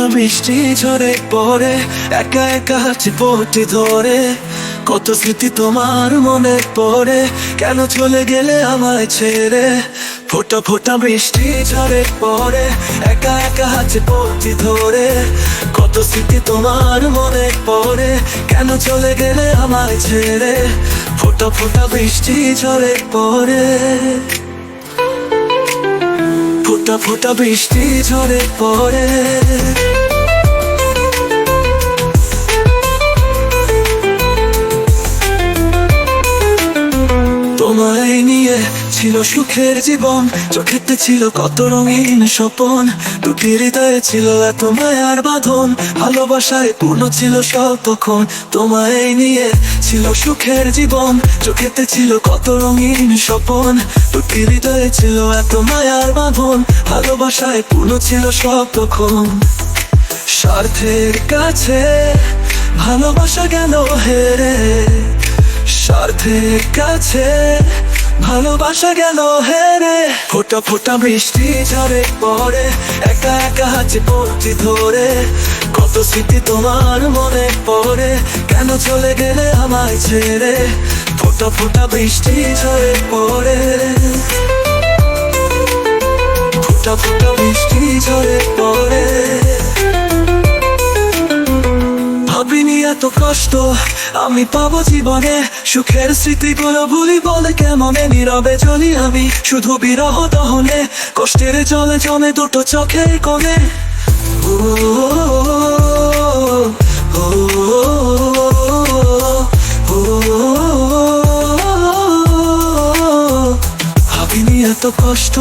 বৃষ্টি ঝরে পড়ে, একা একা হাঁচি পটি ধরে। কত স্মৃতি তোমার মনে পড়ে, কেন চলে গেলে আমায় ছেড়ে? ফোটা ফোটা বৃষ্টি ঝরে পড়ে, একা একা হাঁচি পটি ধরে। কত স্মৃতি তোমার মনে পড়ে, কেন চলে গেলে আমায় ছেড়ে? ফোটা ফোটা বৃষ্টি ঝরে পড়ে। ফোটা ফোটা বৃষ্টি ঝরে পড়ে। তোমায় নিয়ে ছিল সুখের জীবন। চোখেতে ছিল কত রঙিন স্বপন। দুটি হৃদয়ে ছিল এত মায়ার বাঁধন। ভালোবাসায় পূর্ণ ছিল সব তখন। তোমায় নিয়ে ছিল সুখের জীবন। চোখেতে ছিল কত রঙিন স্বপন। দুটি হৃদয়ে ছিল এত মায়ার বাঁধন। ভালোবাসায় পূর্ণ ছিল সব তখন। স্বার্থের কাছে ভালোবাসা গেল হেরে? স্বার্থের কাছে ভালোবাসা গেল হেরে। ফোটা ফোটা বৃষ্টি ঝরে পড়ে একা একা হাঁচি পড়ছি ধরে। কত স্মৃতি তোমার মনে পড়ে, কেন চলে গেলে আমায় ছেড়ে? ফোটা ফোটা বৃষ্টি ঝরে পড়ে ফোটা ফোটা বৃষ্টি ঝরে পড়ে এত কষ্ট আমি পাবো জীবনে। সুখের স্মৃতিগুলো ভুলি বলে কেমনে নীরবে চলি আমি? শুধু বিরহ দহনে কষ্টের জলে জমে দুটো চোখের কোণে। ও, এত কষ্ট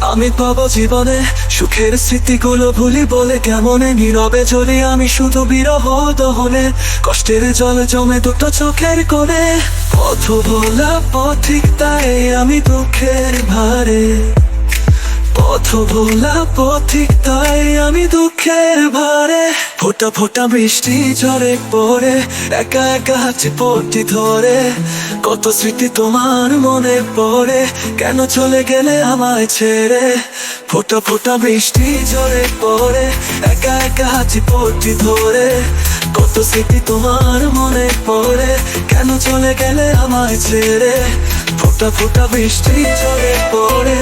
আমি পাবো জীবনে। সুখের স্মৃতিগুলো ভুলি বলে কেমনে? নীরবে চলি আমি শুধু বিরহ দহনে। কষ্টের জল জমে দুটো চোখের কোণে। পথ ভোলা পথিক তাই আমি দুঃখের ভারে। পথ ভোলা পথিক তাই আমি দুঃখের ভারে। ফোটা ফোটা বৃষ্টি ঝরে পড়ে, একা একা হাতে পটি ধরে। কত স্মৃতি তোমার মনে পড়ে, কেন চলে গেলে আমায় ছেড়ে? ফোটা ফোটা বৃষ্টি ঝরে পড়ে, একা একা হাতে পটি ধরে। কত স্মৃতি তোমার মনে পড়ে, কেন চলে গেলে আমায় ছেড়ে? ফোটা ফোটা বৃষ্টি ঝরে পড়ে।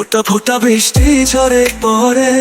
ফোটা ফোটা বৃষ্টি ঝরে পড়ে।